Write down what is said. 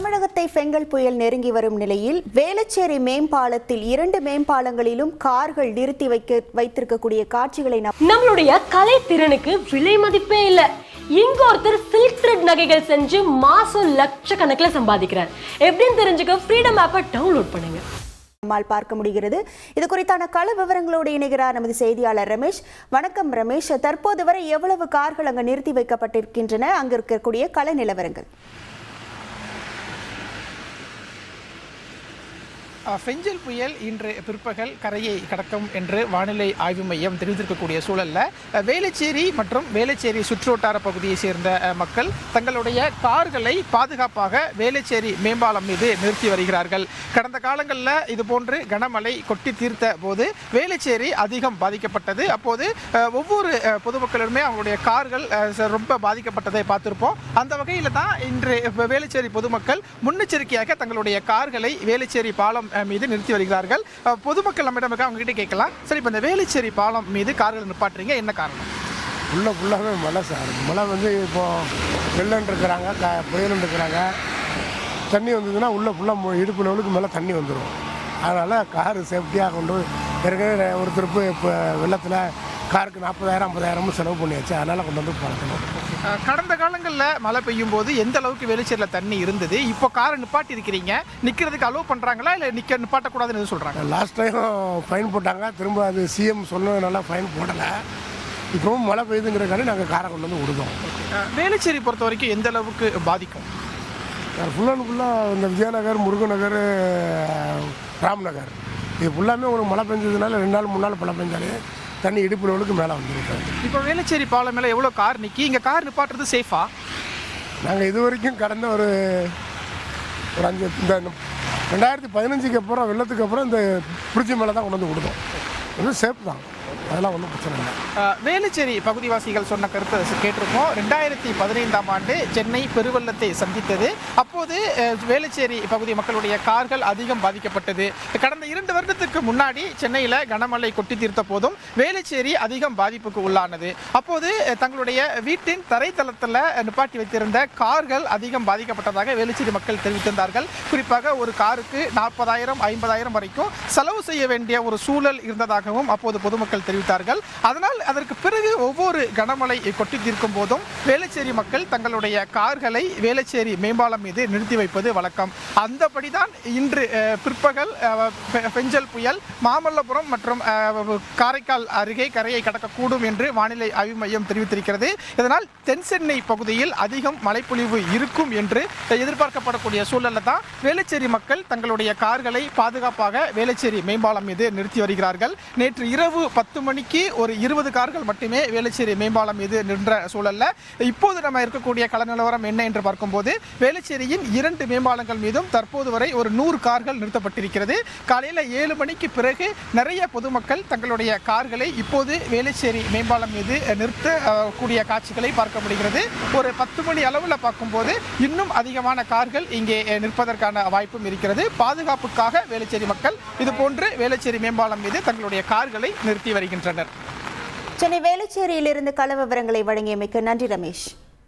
மாவட்டத்தை பெங்கல் புயல் நெருங்கி வரும் நிலையில் வேளச்சேரி மேம்பாலத்தில் இரண்டு மேம்பாலங்களிலும் கார்கள் நிறுத்தி வைக்க வைத்திருக்கக்கூடிய காட்சிகளை நாம் நம்மளுடைய கலை திறனுக்கு விலை மதிப்பே இல்ல. இங்க ஒருத்தர் சில்க் த்ரெட் நகைகள் செஞ்சு மாசம் லட்சக்கணக்கில் சம்பாதிக்கிறார். எப்படின்னு தெரிஞ்சுக்க ஃப்ரீடம் ஆப்பை டவுன்லோட் பண்ணுங்க. நம்மால் பார்க்க முடிகிறது. இது குறித்தான கள விவரங்களோடு இணைகிறார் நமது செய்தியாளர் ரமேஷ். வணக்கம் ரமேஷ். தற்போது வரை எவ்வளவு கார்கள் அங்கு நிறுத்தி வைக்கப்பட்டிருக்கின்றன? அங்கு இருக்கக்கூடிய கள நிலவரங்கள். ஃபெஞ்சல் புயல் இன்று பிற்பகல் கரையை கடக்கும் என்று வானிலை ஆய்வு மையம் தெரிவித்திருக்கக்கூடிய சூழல்ல வேலைச்சேரி மற்றும் வேலைச்சேரி சுற்றுவட்டார பகுதியை சேர்ந்த மக்கள் தங்களுடைய கார்களை பாதுகாப்பாக வேலைச்சேரி மேம்பாலம் மீது நிறுத்தி வருகிறார்கள். கடந்த காலங்களில் இது போன்று கனமழை கொட்டி தீர்த்த போது வேலைச்சேரி அதிகம் பாதிக்கப்பட்டது. அப்போது ஒவ்வொரு பொதுமக்களுமே அவங்களுடைய கார்கள் ச- ரொம்ப பாதிக்கப்பட்டதை பார்த்திருப்போம். அந்த வகையில் தான் இன்று வேலைச்சேரி பொதுமக்கள் முன்னெச்சரிக்கையாக தங்களுடைய கார்களை வேலைச்சேரி பாலம் மீது நிறுத்தி வருகிறார்கள். பொதுமக்கள் நம்மிடம் இருக்க அவங்க கேட்கலாம். சரி இப்போ இந்த வேலிச்சேரி பாலம் மீது கார்கள் நிப்பாட்டுறீங்க என்ன காரணம்? உள்ள ஃபுல்லாகவே மழை சார். மழை வந்து இப்போது வெள்ளம் இருக்கிறாங்க க புயலும் இருக்கிறாங்க. தண்ணி வந்ததுன்னா உள்ளே ஃபுல்லாக இடுப்பு லெவலுக்கு மேலே தண்ணி வந்துடும் அதனால் காரு சேஃப்டியாக கொண்டு போய் ஏற்கனவே ஒரு திருப்பு இப்போ வெள்ளத்தில் காருக்கு நாற்பதாயிரம் ஐம்பதாயிரமும் செலவு பண்ணியாச்சு. அதனால் கொண்டு வந்து பழக்கணும் கடந்த காலங்களில் மழை பெய்யும் போது எந்த அளவுக்கு வேளச்சேரியில் தண்ணி இருந்தது? இப்போ காரை நிப்பாட்டி இருக்கிறீங்க நிற்கிறதுக்கு அலோவ் பண்ணுறாங்களா இல்லை நிற்க நிப்பாட்டக்கூடாதுன்னு சொல்கிறாங்க லாஸ்ட் டைம் ஃபைன் போட்டாங்க. திரும்ப அது சிஎம் சொன்னதுனால ஃபைன் போடலை. இப்போவும் மழை பெய்யுதுங்கிறக்காண்டி நாங்கள் காரை கொண்டு வந்து விடுதோம். வேளச்சேரி பொறுத்த வரைக்கும் எந்த அளவுக்கு பாதிக்கும்? ஃபுல் அண்ட் ஃபுல்லாக இந்த விஜயநகர் முருகநகர் ராம்நகர் இது ஃபுல்லாமே ஒரு மழை பெஞ்சதுனால ரெண்டு நாள் மூணு நாள் மழை பெஞ்சாலே தண்ணி இடுப்பு லெவலுக்கு மேலே வந்துருக்கு இப்போ வேளச்சேரி பாலம் மேலே எவ்வளோ கார் நிற்கி இங்கே கார் நிப்பாட்டுறது சேஃபா நாங்கள் இது வரைக்கும் கடந்த ஒரு ஒரு அஞ்சு இந்த ரெண்டாயிரத்தி பதினஞ்சுக்கு அப்புறம் வெள்ளத்துக்கு அப்புறம் இந்த பிரிட்ஜு மேலே தான் கொண்டு வந்து விடுதோம் இது சேஃப் தான். அதெல்லாம் ஒன்றும் பிரச்சனை இல்லை. வேலுச்சேரி பகுதிவாசிகள் சொன்ன கருத்தை கேட்டிருக்கோம். ரெண்டாயிரத்தி பதினைந்தாம் ஆண்டு சென்னை பெருவெள்ளத்தை சந்தித்தது. அப்போது வேலுச்சேரி பகுதி மக்களுடைய கார்கள் அதிகம் பாதிக்கப்பட்டது. கடந்த இரண்டு வருடத்துக்கு முன்னாடி சென்னையில் கனமழை கொட்டி தீர்த்த போதும் வேலுச்சேரி அதிகம் பாதிப்புக்கு உள்ளானது. அப்போது தங்களுடைய வீட்டின் தரைத்தளத்தில் நிப்பாட்டி வைத்திருந்த கார்கள் அதிகம் பாதிக்கப்பட்டதாக வேலுச்சேரி மக்கள் தெரிவித்திருந்தார்கள். குறிப்பாக ஒரு காருக்கு நாற்பதாயிரம் ஐம்பதாயிரம் வரைக்கும் செலவு செய்ய வேண்டிய ஒரு சூழல் இருந்ததாகவும் அப்போது பொதுமக்கள் தெரிவித்தார்கள். அதனால் அதற்கு பிறகு ஒவ்வொரு கனமழை கொட்டி தீர்க்கும் போதும் வேளச்சேரி மக்கள் தங்களுடைய கார்களை வேளச்சேரி மேம்பாலம் மீது நிறுத்தி வைப்பது வழக்கம். அந்தபடிதான் இன்று பிற்பகல் பெஞ்சல் புயல் மாமல்லபுரம் மற்றும் காரைக்கால் அருகே கரையை கடக்கக்கூடும் என்று வானிலை ஆய்வு மையம் தெரிவித்திருக்கிறது. இதனால் தென் சென்னை பகுதியில் அதிகம் மழைப்பொழிவு இருக்கும் என்று எதிர்பார்க்கப்படக்கூடிய சூழலில் தான் வேளச்சேரி மக்கள் தங்களுடைய கார்களை பாதுகாப்பாக வேளச்சேரி மேம்பாலம் மீது நிறுத்தி வருகிறார்கள். நேற்று இரவு பத்து மணிக்கு ஒரு இருபது கார்கள் மட்டுமே வேளச்சேரி மேம்பாலம் மீது நின்ற சூழல்ல. இப்போது நம்ம இருக்கக்கூடிய கள நிலவரம் என்ன என்று பார்க்கும்போது வேளச்சேரியின் இரண்டு மேம்பாலங்கள் மீதும் தற்போது வரை ஒரு நூறு கார்கள் நிறுத்தப்பட்டிருக்கிறது. காலையில் ஏழு மணிக்கு பிறகு நிறைய பொதுமக்கள் தங்களுடைய கார்களை இப்போது வேளச்சேரி மேம்பாலம் மீது நிறுத்த கூடிய காட்சிகளை பார்க்க முடிகிறது. ஒரு பத்து மணி அளவில் பார்க்கும்போது இன்னும் அதிகமான கார்கள் இங்கே நிற்பதற்கான வாய்ப்பும் இருக்கிறது. பாதுகாப்புக்காக வேளச்சேரி மக்கள் இதுபோன்று வேளச்சேரி மேம்பாலம் மீது தங்களுடைய கார்களை நிறுத்தி வருகின்றனர் சென்னை வேளச்சேரியிலிருந்து கள விவரங்களை வழங்கியமைக்கு நன்றி ரமேஷ்.